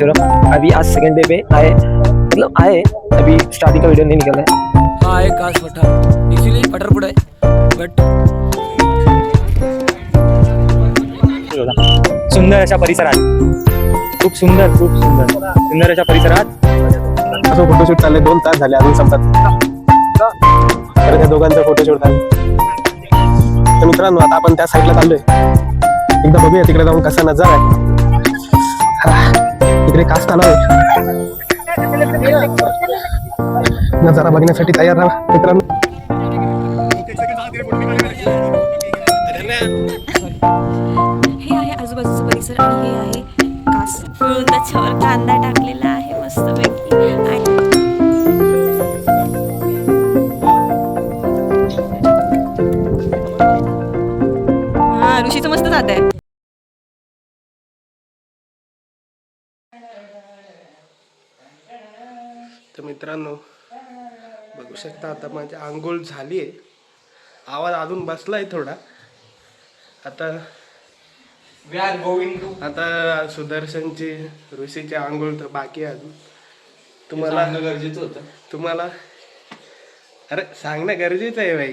रामेश्वरम अभी आज second day पे आए मतलब आए अभी स्टार्टिंग का वीडियो नहीं निकला है। हा एक कास पठार इझिली पठारपुड आहे बट सुंदर अशा परिसरात। खूप सुंदर खूप सुंदर। सुंदर अशा परिसरात। असं फोटोशूट चाललंय दोन तास झाले अजून संपत तर त्या दोघांचं फोटोशूट झालं. तर मित्रांनो आता आपण त्या साईडला चाललोय. एकदा बघूया तिकडे जाऊन कसा नजारा आहे. हा, कास तलाव आहे. नजारा बघण्यासाठी तयार राहा मित्रांनो. हे आहे आजूबाजूचा परिसर आणि हे आहे कास पिळून त्याच्यावर कांदा टाकलेला आहे मस्तपैकी मित्रांनो बघू शकता आता माझी आंघोळ झाली आहे आवाज अजून बसलाय थोडा. आता वी आर गोइंग टू आता सुदर्शनची ऋषीची आंघोळ तर बाकी आहे अजून. तुम्हाला गरजेचं होतं. तुम्हाला अरे सांगणं गरजेचं आहे बाई.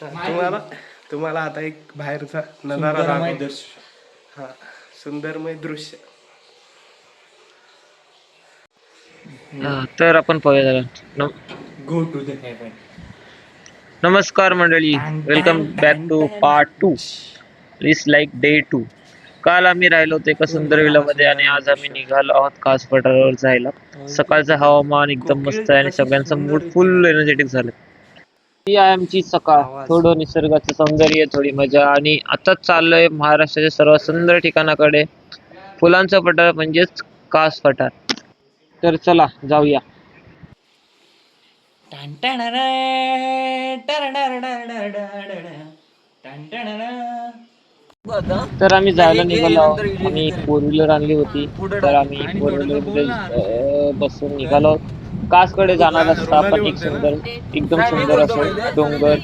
हा, तुम्हाला तुम्हाला आता एक बाहेरचा नजारा. हा सुंदरमय दृश्य. तर आपण पाहूया जरा. नम- गो टू द हेवन नमस्कार मंडळी. Welcome back to part two is like day two काल आम्ही राहिलो होतो एका सुंदर विलामध्ये आणि आज आम्ही निघालो आहोत कास पठारावर जायला. सकाळचं हवामान एकदम मस्त आहे आणि सगळ्यांचं मूड फुल एनर्जेटिक झालं. ही आहे आमची सकाळ. थोडं निसर्गाचं सौंदर्य थोडी मजा आणि आताच चाललोय महाराष्ट्राच्या सर्वात सुंदर ठिकाणाकडे. फुलांचा पठार म्हणजेच कास पठार तर चला जाऊया. तर आम्ही जायला निघालो. आम्ही फोर व्हीलर आणली होती. तर आम्ही फोर व्हीलर बसून निघालो. कासकडे जाणार रस्ता पण एक सुंदर एकदम सुंदर असं डोंगर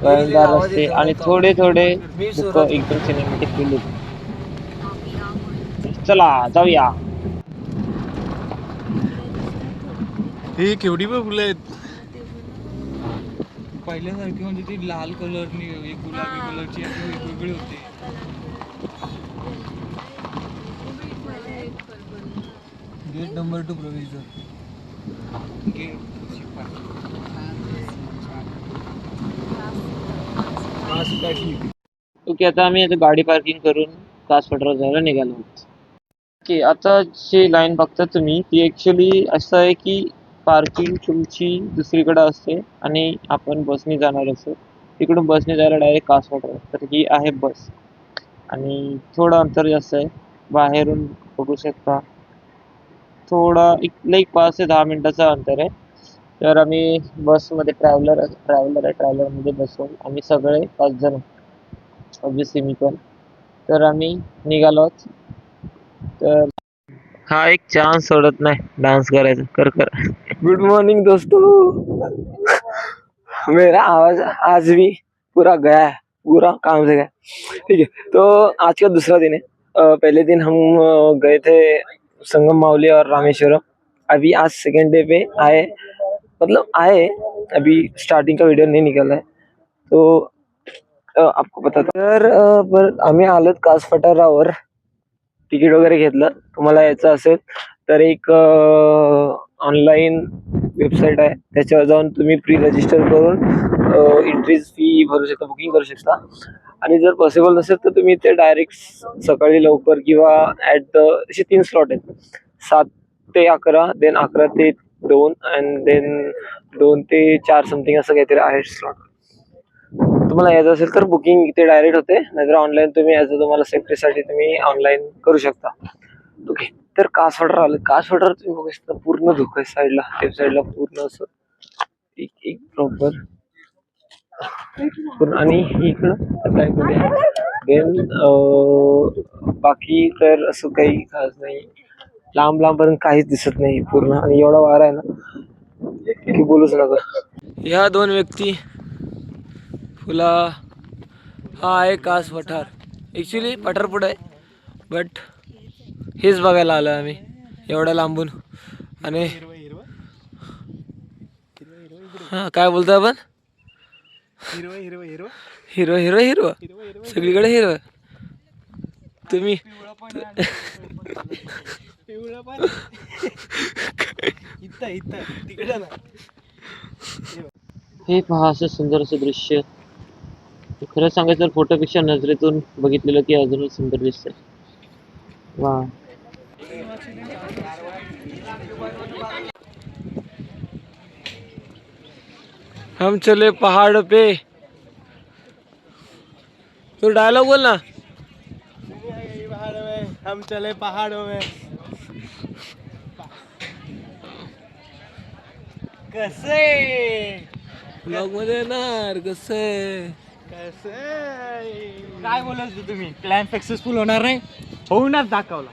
वळणदार रस्ते आणि थोडे थोडे एकदम सिनेमॅटिक फील होते. चला जाऊया. ही केवढी पण फुलं आहेत? पहिल्यासारखी म्हणजे ती लाल कलरनी एक गुलाबी कलरची अशी वेगवेगळी होती. गेट नंबर टू प्रवेश ओके आता आम्ही आता गाडी पार्किंग करून कास पठारावर जायला निघालो. ओके आता जी लाईन बघता तुम्ही ती ॲक्च्युली असं आहे की पार्किंग तुमची दुसरीकडे असते आणि आपण बसने जाणार असतो. तिकडून बसने जायला डायरेक्ट कास तर ही आहे बस आणि थोडं अंतर जास्त आहे. बाहेरून बघू शकता. थोडा एक लाईक पाच ते दहा मिनटाचं अंतर आहे. तर आम्ही बसमध्ये ट्रॅव्हलर ट्रॅव्हलर आहे. ट्रॅव्हलरमध्ये म्हणजे बसून आम्ही सगळे पाच जण. ऑब्विसली मी पण. तर आम्ही निघालो तर हा एक चान्स सोडत नाही डान्स करायचा कर कर। गुड मॉर्निंग दोस्तों। मेरा आवाज़ आज भी पूरा गया है पूरा काम से गया ठीक है तो आज का दूसरा दिन है। पहले दिन हम गए थे संगम मावली और रामेश्वरम। अभी आज सेकेंड डे पे आए मतलब आए अभी स्टार्टिंग का वीडियो नहीं निकला है। तो आपको पता था। अ, पर आम्ही कास पठारावर तिकीट वगैरे घेतलं. तुम्हाला यायचं असेल तर एक ऑनलाईन वेबसाईट आहे. त्याच्यावर जाऊन तुम्ही प्री रजिस्टर करून एंट्रीज फी भरू शकता बुकिंग करू शकता. आणि जर पॉसिबल नसेल तर तुम्ही ते डायरेक्ट सकाळी लवकर किंवा ॲट द असे तीन स्लॉट आहेत. सात ते अकरा देन अकरा ते दोन अँड देन दोन ते चार समथिंग असं काहीतरी आहे स्लॉट तुम्हाला यायचं असेल तर बुकिंग इथे डायरेक्ट होते. नाहीतर ऑनलाईन तुम्ही याचं तुम्हाला सेफ्टीसाठी तुम्ही ऑनलाईन करू शकता. ओके तर कास ऑर्डर आलं कास ऑर्डर तुम्ही बघू शकता पूर्ण धुकं आहे साईडला लेफ्ट साईडला पूर्ण असं एक एक प्रॉपर आणि इकडं देन बाकी तर असं काही खास नाही. लांब लांबपर्यंत काहीच दिसत नाही पूर्ण. आणि एवढा वारा आहे ना की बोलूच नका. ह्या दोन व्यक्ती फुला हा आहे कास पठार. ॲक्च्युली पठारपुड आहे बट हेच बघायला आलो आम्ही एवढ्या लांबून. आणि हा काय बोलतो आपण? हिरवं हिरवं हिरवं हिरो हिरो हिरो. सगळीकडे हिरो. तुम्ही? हे पहा असं सुंदर असं दृश्य. खरं सांगायचं तर फोटोपेक्षा नजरेतून बघितलेलं की अजूनच सुंदर दिसतंय. वा. हम चले पहाड़ पे. तो डायलॉग बोल ना. हम चले पहाड़ों में. कसे? ब्लॉगमध्ये येणार कसे? काय बोलत होते तुम्ही? प्लॅन सक्सेसफुल होणार नाही? होऊनच दाखवला.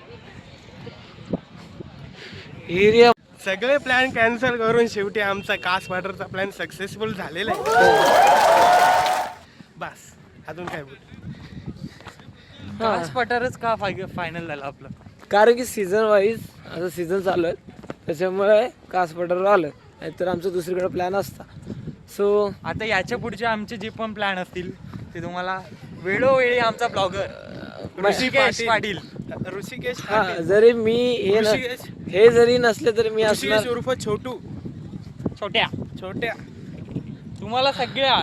एरिया सगळे प्लॅन कॅन्सल करून शेवटी आमचा कास वाटरचा प्लॅन सक्सेसफुल झालेला आहे. बस अजून काय बोल? काच पठारच का फायनल झालं आपलं? कारण की सीझन वाईज आता सीझन चालू आहे. त्याच्यामुळे कास पठारवर आलं. नाहीतर आमचा दुसरीकडे प्लॅन असता. सो आता याच्या पुढचे आमचे जे पण प्लॅन असतील ते तुम्हाला वेळोवेळी आमचा ब्लॉगर ऋषिकेश पाटील. ऋषिकेश हा पाटील. जरी मी हे न- हे जरी नसले तरी मी ऋषिकेश असणार उर्फ छोटू. छोट्या. छोट्या. तुम्हाला सगळ्या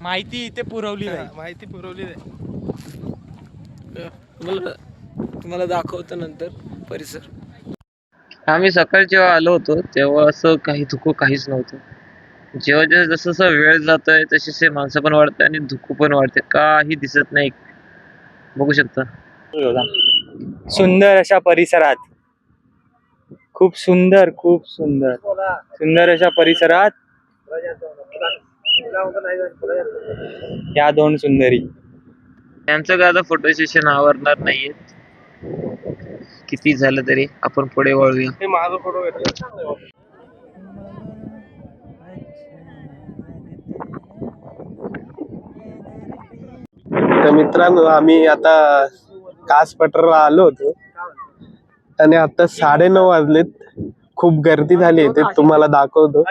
माहिती इथे पुरवली हा, जाईल. माहिती पुरवली जाईल. तुम्हाला तुम्हाला दाखवतो नंतर परिसर. आम्ही सकाळी जेव्हा आलो होतो तेव्हा असं काही धुकं काहीच नव्हतं. जेव्हा जेव्हा जसं जसं वेळ जातोय तसे तसे माणसं पण वाढते आणि धुकं पण वाढते. काही दिसत नाही. बघू शकता. सुंदर अशा परिसरात. खूप सुंदर खूप सुंदर. सुंदर अशा परिसरात. या दोन सुंदरी. त्यांचं काय आता फोटो सेशन आवरणार नाहीये. किती झालं तरी आपण पुढे वळूया. हे माझा फोटो तर मित्रांनो आम्ही आता कास पठारला आलो होतो. आणि आता साडे नऊ वाजलेत. खूप गर्दी झाली ते तुम्हाला दाखवतो.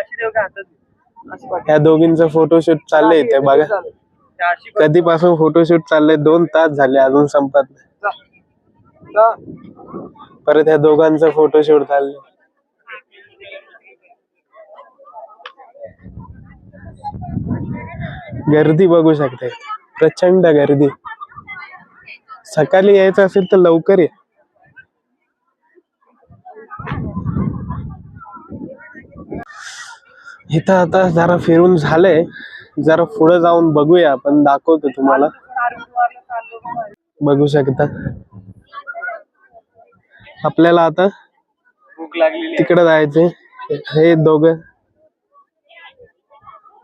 ह्या दोघींचं फोटोशूट चाललंय इथे बघा. कधीपासून फोटोशूट चाललंय दोन तास झाले अजून संपत नाही. परत ह्या दोघांचं फोटोशूट चाललंय. गर्दी बघू शकते प्रचंड गर्दी. सकाळी यायचं असेल तर लवकर ये. इथं आता जरा फिरून झालंय. जरा पुढे जाऊन बघूया. आपण दाखवतो तुम्हाला. बघू शकता. आपल्याला आता तिकडे जायचंय. हे दोघ.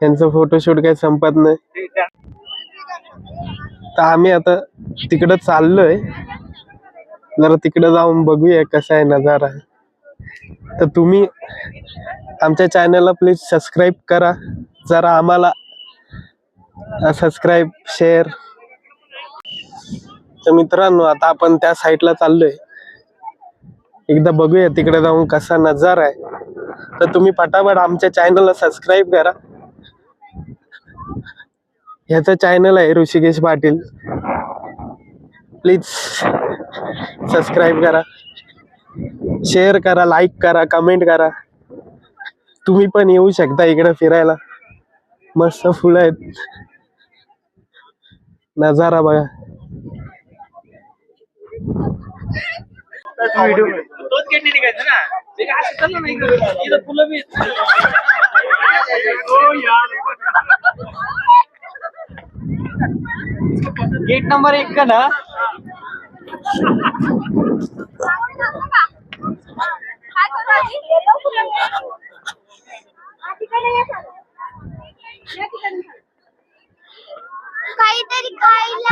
यांचं फोटोशूट काही संपत नाही. तर आम्ही आता तिकडं चाललोय. जरा तिकडे जाऊन बघूया कसा आहे नजारा. तर तुम्ही आमच्या चॅनलला प्लीज सबस्क्राईब करा. जरा आम्हाला सबस्क्राईब शेअर तर मित्रांनो आता आपण त्या साईडला चाललोय. एकदा बघूया तिकडे जाऊन कसा नजारा आहे. तर तुम्ही पटापट आमच्या चॅनलला सबस्क्राईब करा. ह्याचं चॅनल आहे ऋषिकेश पाटील. प्लीज सबस्क्राईब करा. शेअर करा लाईक करा कमेंट करा. तुम्ही पण येऊ शकता इकडे फिरायला. मस्त फुलं आहेत. नजारा बघा. गेट नंबर एक का ना?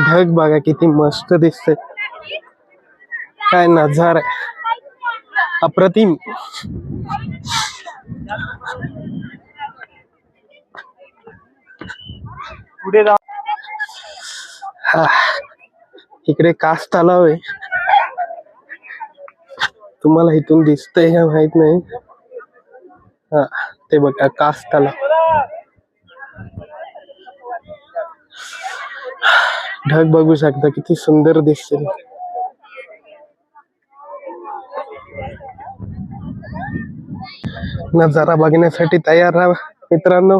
ढग बघा किती मस्त दिसते काय नजारा अप्रतिम. पुढे जा. इकडे कास तलाव आहे. तुम्हाला इथून दिसतंय का माहीत नाही. हा ते बघा कास तलाव. ढग बघू शकता किती सुंदर दिसते नजारा बघण्यासाठी तयार राहा मित्रांनो.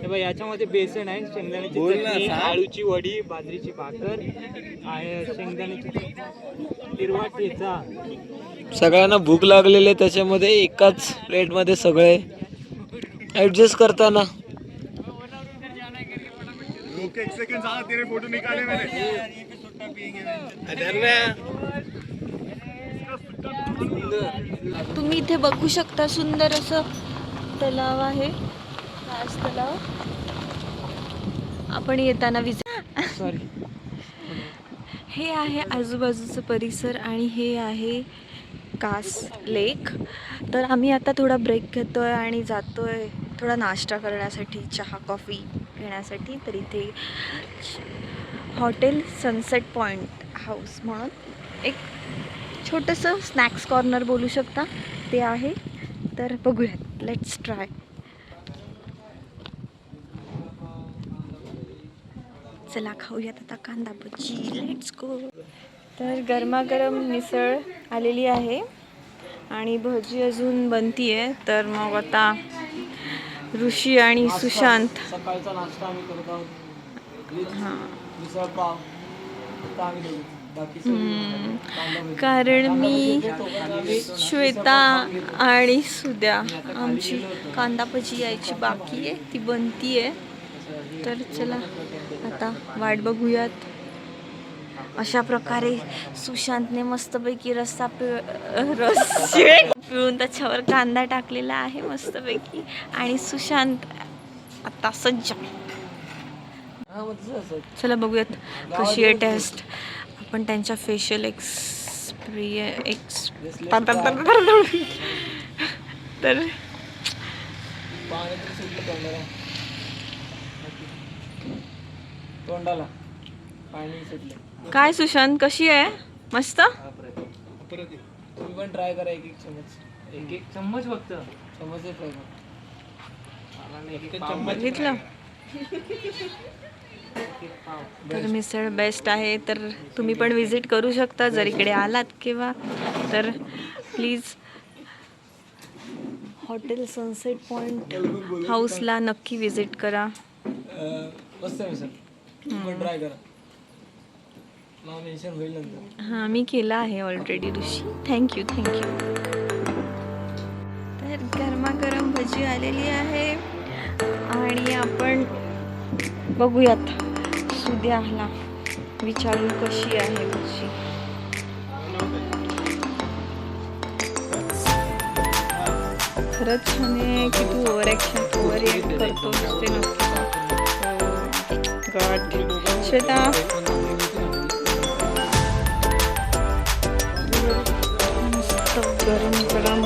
हे बघ, याच्यामध्ये बेसन आहे शेंगदाण्याची चटणी आळूची वडी बाजरीची भाकर आहे शेंगदाण्याची चटणी, हिरवा ठेचा. सगळ्यांना भूक लागलेली आहे त्याच्यामध्ये एकाच प्लेटमध्ये सगळे. ऍडजस्ट करताना. तुम्ही इथे बघू शकता सुंदर असं तलाव आहे. तलाव आपण येताना विजिट सॉरी हे आहे आजूबाजूचं परिसर आणि हे आहे कास लेक. तर आम्ही आता थोडा ब्रेक घेतोय आणि जातोय थोडा नाश्ता करण्यासाठी चहा कॉफी घेण्यासाठी तर इथे हॉटेल सनसेट पॉईंट हाऊस म्हणून एक छोटंसं स्नॅक्स कॉर्नर बोलू शकता. ते आहे. तर बघूयात. लेट्स ट्राय चला खाऊयात आता कांदा भजी. लेट्स गो तर गरमागरम मिसळ आलेली आहे आणि भजी अजून बनती आहे तर मग आता ऋषी आणि सुशांत. सकाळचा नाश्ता आम्ही करत आहोत. हां. मिसळ पाव. फक्त आम्ही दोघं. बाकी हम्म, कारण मी श्वेता आणि सुद्या आमची कांदा भजी यायची बाकी आहे. ती बनती आहे तर चला. आता वाट बघूयात. अशा प्रकारे सुशांतने मस्तपैकी रस्सा पिळ रस पिळून त्याच्यावर कांदा टाकलेला आहे मस्तपैकी. आणि सुशांत आता सज्ज. चला बघूयात कशी आहे टेस्ट आपण त्यांच्या फेशियल एक्सप्रिय एक्स तर पाण्याचं सुटलं तोंडाला. पाणी सुटलं. काय सुशांत कशी आहे? मस्त? तुम्ही पण ट्राय करा एक एक चमच एक एक चम्मच फक्त चमच ट्राय करा बघितलं. तर मिसळ बेस्ट आहे तर तुम्ही पण विजिट करू शकता. जर इकडे आलात किंवा तर प्लीज हॉटेल सनसेट पॉईंट हाऊसला नक्की विजिट करा. पण ट्राय करा. नाव मेन्शन होईल नंतर. हां मी केला आहे ऑलरेडी ऋषी. थँक्यू थँक्यू तर गरमागरम भजी आलेली आहे. आणि आपण बघूयात सुद्याला विचारून कशी आहे भजी. खरंच छान आहे की तू ओव्हर ॲक्शन ओव्हर रिॲक्ट करतोस ते नक्की गॉड श्वेता मस्त गरम गरम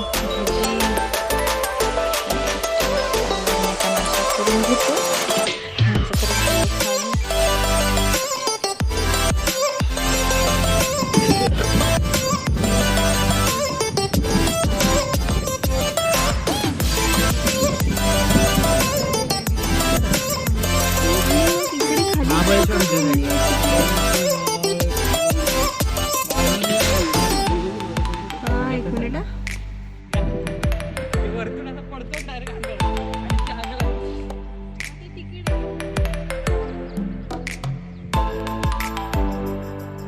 एक मिनिट आता पडतो डायरेक्ट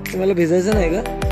तुम्हाला भिजायचं नाही का?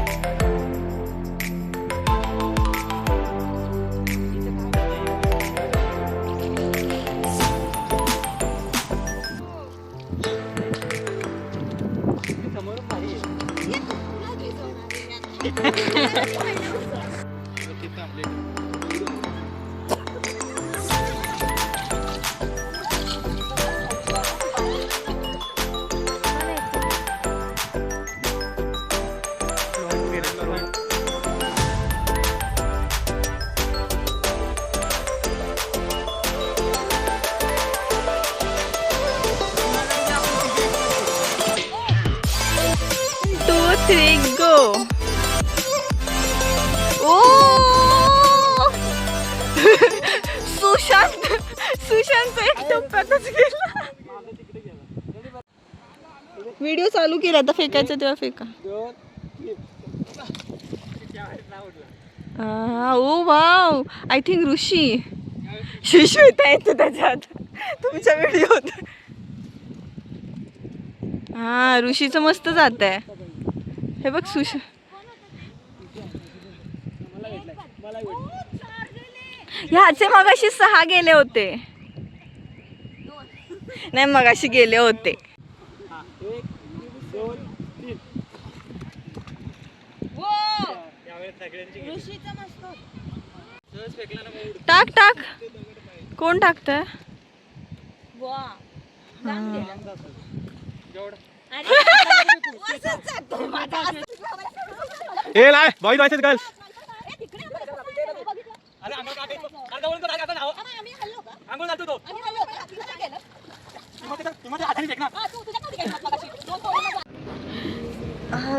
टप्प्यातच गेला व्हिडिओ चालू केला आता फेकायचं तेव्हा फेका. Oh wow. I think Rishi. शिशविता येते त्याच्यात. तुमच्या व्हिडिओत. हा ऋषीचं मस्त जात आहे हे बघ सुश ह्याचे मगाशी सहा गेले होते. नाही मगाशी गेले होते. टाक टाक. कोण टाकतंय? ए नाही बॉई व्हायचं गर्ल्स हा,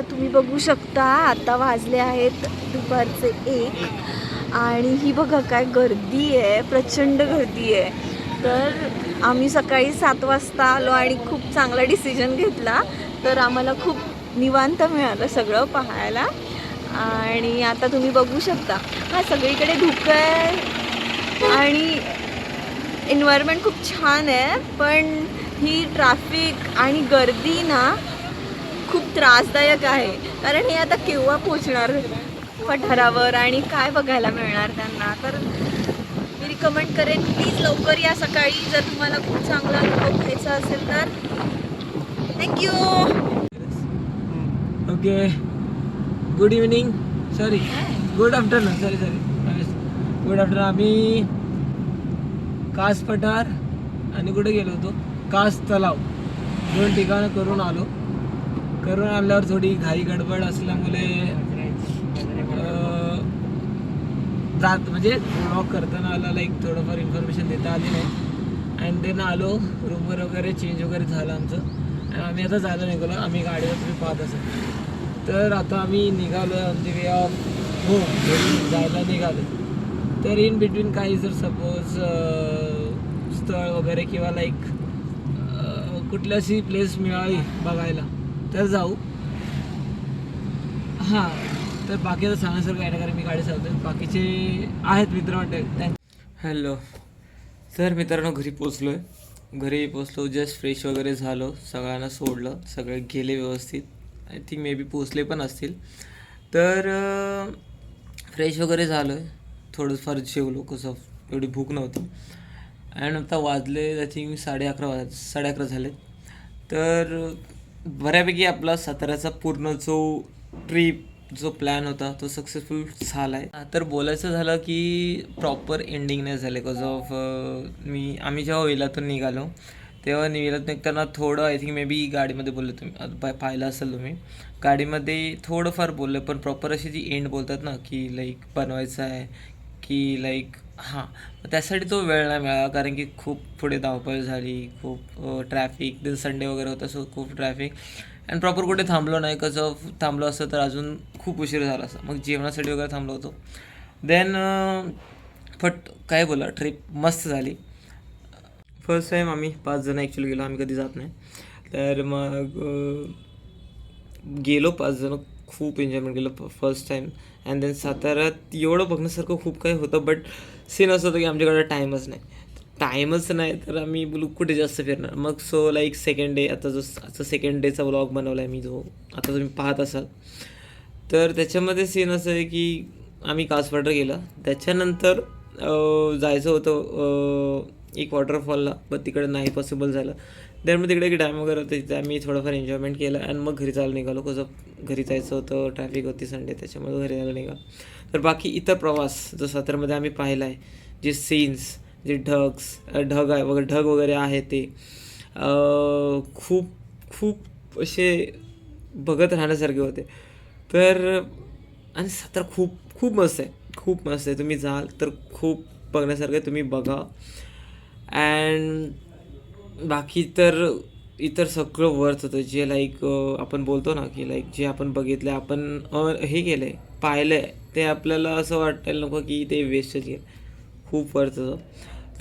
तुम्ही बघू शकता आता वाजले आहेत दुपारचे एक. आणि ही बघा काय गर्दी आहे प्रचंड गर्दी आहे. तर आम्ही सकाळी सात वाजता आलो आणि खूप चांगला डिसिजन घेतला. तर आम्हाला खूप निवांत मिळालं सगळं पाहायला. आणि आता तुम्ही बघू शकता हा सगळीकडे धुकं आहे. आणि एन्व्हायरमेंट खूप छान आहे पण ही ट्रॅफिक आणि गर्दी ना खूप त्रासदायक आहे. कारण हे आता केव्हा पोचणार पठारावर आणि काय बघायला मिळणार त्यांना? तर मी रिकमेंड करेन प्लीज लवकर या सकाळी. जर तुम्हाला खूप चांगला अनुभव घ्यायचा असेल तर. Thank you okay good evening sorry good afternoon sorry sorry good afternoon आम्ही कास पठार आणि कुठे गेलो होतो? कास तलाव. दोन ठिकाणं करून आलो. करून आणल्यावर थोडी घाई गडबड असल्यामुळे जात म्हणजे वॉक करताना आला लाईक थोडंफार इन्फॉर्मेशन देता आली नाही. अँड देन आलो रूमवर वगैरे चेंज वगैरे झालं आमचं. आम्ही आता जायला निघालो. आम्ही गाडीवर तुम्ही पाहत असाल. तर आता आम्ही निघालो आमचे वे ऑफ होम जायला निघालो तर इन बिटवीन काही जर सपोज स्थळ वगैरे किंवा लाईक कुठल्याशी प्लेस मिळाली बघायला तर जाऊ. हां तर बाकी आता सांगण्यासारखं काय नाही मी गाडी चालतो बाकीचे आहेत मित्र वाटते. हॅलो सर मित्रांनो घरी पोचलो आहे घरी पोचलो जस्ट फ्रेश वगैरे झालो. सगळ्यांना सोडलं. सगळे गेले व्यवस्थित. आय थिंक मे बी पोचले पण असतील. तर फ्रेश वगैरे झालो आहे थोडंफार जेवलो कसं एवढी भूक नव्हती. अँड आता वाजले आय थिंक साडे अकरा वाज साडे अकरा झाले. तर बऱ्यापैकी आपला साताऱ्याचा पूर्ण जो ट्रिप जो प्लॅन होता तो सक्सेसफुल झाला आहे तर बोलायचं झालं की प्रॉपर एंडिंग नाही झाले बिकॉज ऑफ मी आम्ही जेव्हा वेलातून निघालो तेव्हा निघालात निघताना थोडं आय थिंक मे बी गाडीमध्ये बोलले तुम्ही आता पाहिलं असेल तुम्ही. गाडीमध्ये थोडंफार बोललं पण प्रॉपर अशी जी एंड बोलतात ना की लाईक बनवायचं आहे की लाईक हां. त्यासाठी तो वेळ नाही मिळाला कारण की खूप पुढे धावपळ झाली खूप ट्रॅफिक दिन संडे वगैरे होता सो खूप ट्रॅफिक अँड प्रॉपर कुठे थांबलो नाही कसं थांबलो असतं तर अजून खूप उशीर झाला असं मग जेवणासाठी वगैरे थांबलो होतो. देन फट काय बोला ट्रिप मस्त झाली. फर्स्ट टाईम आम्ही पाच जण ॲक्च्युली गेलो आम्ही कधी जात नाही. तर मग गेलो पाच जण. खूप एन्जॉयमेंट केलं फर्स्ट टाईम अँड देन साताऱ्यात एवढं बघण्यासारखं खूप काही होतं बट सीन असं होतं की आमच्याकडे टाईमच नाही. टाईमच नाही तर आम्ही बोलू कुठे जास्त फिरणार? मग सो लाईक सेकंड डे आता जो आता सेकंड डेचा व्लॉग बनवला आहे मी जो आता तुम्ही पाहत असाल. तर त्याच्यामध्ये सीन असं आहे की आम्ही कासवाटर गेला. त्याच्यानंतर जायचं होतं एक वॉटरफॉलला पण तिकडे नाही पॉसिबल झालं. देन मग तिकडे एक डॅम वगैरे होते तिथे आम्ही थोडंफार एन्जॉयमेंट केलं आणि मग घरी जायला निघालो. कसं घरी जायचं होतं ट्रॅफिक होती संडे त्याच्यामुळे घरी जायला निघालो. तर बाकी इतर प्रवास जो सातारमध्ये आम्ही पाहिला आहे जे सीन्स जे ढग्स ढग आहे वगैरे ढग वगैरे आहे ते. खूप खूप असे बघत राहण्यासारखे होते. तर आणि सातारा खूप खूप मस्त आहे. खूप मस्त आहे. तुम्ही जाल तर खूप बघण्यासारखं आहे. तुम्ही बघा. अँड बाकी तर इतर सगळं वर्थ होतं. जे लाईक आपण बोलतो ना की लाईक जे आपण बघितलं आपण हे केलं आहे पाहिलं आहे ते आपल्याला असं वाटायला नको की ते वेस्टच गेलं खूप वर्थ होतं.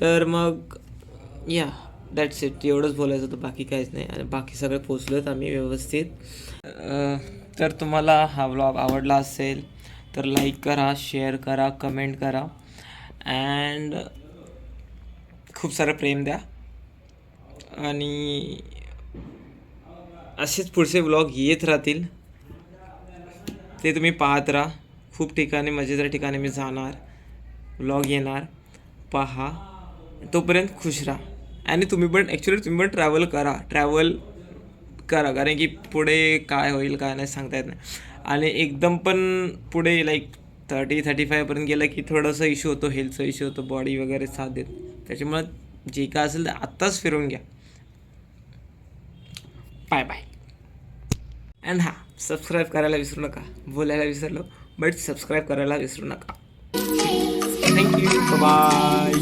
तर मग या दॅट्स इट एवढंच बोलायचं होतं. बाकी काहीच नाही. आणि बाकी सगळे पोचलो आहेत आम्ही व्यवस्थित. तर तुम्हाला हा व्लॉग आवडला असेल तर लाईक करा शेअर करा कमेंट करा. अँड खूप सारं प्रेम द्या. आणि असेच पुढचे व्लॉग येत राहतील. ते तुम्ही पाहत राहा. खूप ठिकाणी मजेदार ठिकाणी मी जाणार व्लॉग येणार. पहा. तोपर्यंत खुश राहा. आणि तुम्ही पण ॲक्च्युली तुम्ही पण ट्रॅव्हल करा. ट्रॅव्हल करा. कारण की पुढे काय होईल काय नाही सांगता येत नाही. आणि एकदम पण पुढे लाईक थर्टी थर्टी फायपर्यंत गेलं की थोडंसं इश्यू होतो हेल्थचा इश्यू होतो बॉडी वगैरे साथ देत. त्याच्यामुळं जे काय असेल ते आत्ताच फिरून घ्या. Bye bye. अँड हां सबस्क्राईब करायला विसरू नका बोलायला विसरलो बट सबस्क्राईब करायला विसरू नका. Thank you bye